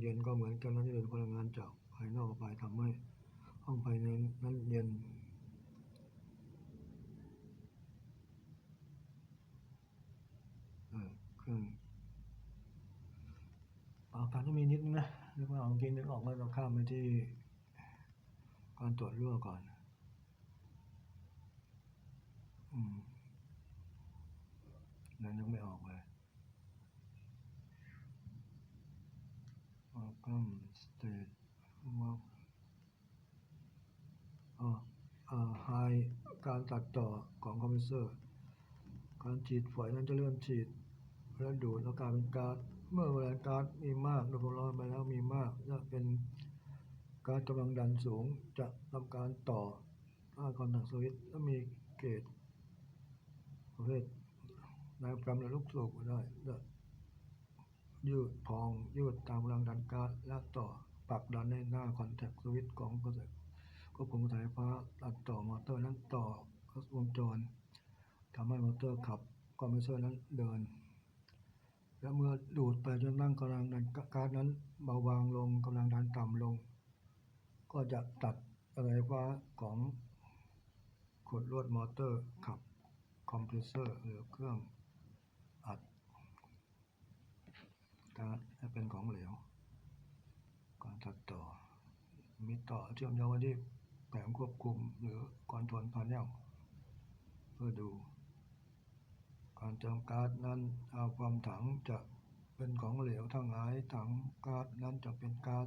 เย็นก็เหมือนกันนะที่เป็นพลังงานจากภายนอกออกไปทำให้ห้องภายในนั้นเย็นเครื่องอาการที่มีนิดนึงนะนึกว่าเอากินนึกออกแล้วเราข้ามไปที่การตรวจรั่วก่อนอืมแล้วนึกไม่ออกเลย อัลกัมสเตทว่าอ่าอ่าไฮการตัดต่อของคอมพิวเตอร์ การฉีดฝอยนั้นจะเริ่มฉีดแล้วดูดแล้วกลายเป็นก๊าซเมื่อเวลาก๊าซมีมากโดนความร้อนไปแล้วมีมากจะเป็นก๊าซกำลังดันสูงจะทำการต่อถ้าคอนแทคสวิตแล้วมีเกจประเภทไดอะแกรมและลูกสูบก็ได้จะ ยืดพองยืดตามกำลังดันก๊าซและต่อปรับดันในหน้าคอนแทคสวิตช์ของกระแสควบคุมกระแสไฟฟ้าตัดต่อมอเตอร์นั้นต่อวงจรทำให้มอเตอร์ขับคอมเพรสเซอร์นั้นเดิน และเมื่อดูดไปจนนั่งกำลังดันก๊าซนั้นเบาบางลงกำลังดันต่ำลง ก็จะตัดกระแสไฟฟ้าของขดลวดมอเตอร์ขับคอมเพรสเซอร์หรือเครื่องอัดก๊าซให้เป็นของเหลว การ ตัดต่อ มีต่อเชื่อมโยงไปที่แผงควบคุมหรือคอนโทรลพาเนลเพื่อดูการเติมก๊าซนั้นเอาความถังจะเป็นของเหลวถ้าหงายถังก๊าซนั้นจะเป็นก๊าซ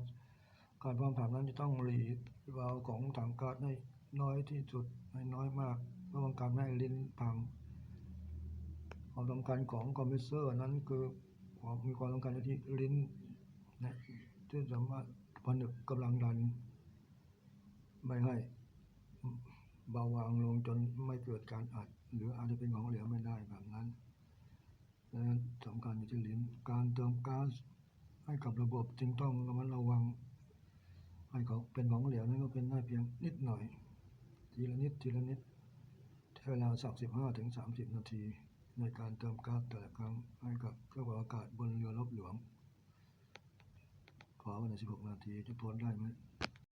การความถังนั้นจะต้องหลีดวาลของถังก๊าซให้น้อยที่สุดให้น้อยมากเพื่อป้องกันไม่ให้ลิ้นพังความสำคัญของคอมเพรสเซอร์นั้นคือความมีความสำคัญที่ลิ้นนะที่สามารถ นึกกำลังดัน ไม่ให้เบาบางลงจนไม่เกิดการอัด หรืออาจจะเป็นของเหลวไม่ได้แบบนั้นดังนั้นสำคัญอยู่ที่ลิ้นการเติมก๊าซให้กับระบบจึงต้องระมัดระวัง ให้เขาเป็นของเหลวนั้นก็เป็นได้เพียงนิดหน่อย ทีละนิดทีละนิดใช้เวลาสักสิบห้าถึงสามสิบนาที ในการเติมก๊าซแต่ละครั้งให้กับเครื่องปรับอากาศบนเรือรบหลวง อวันละสิบหกนาทีจะทนได้ไหม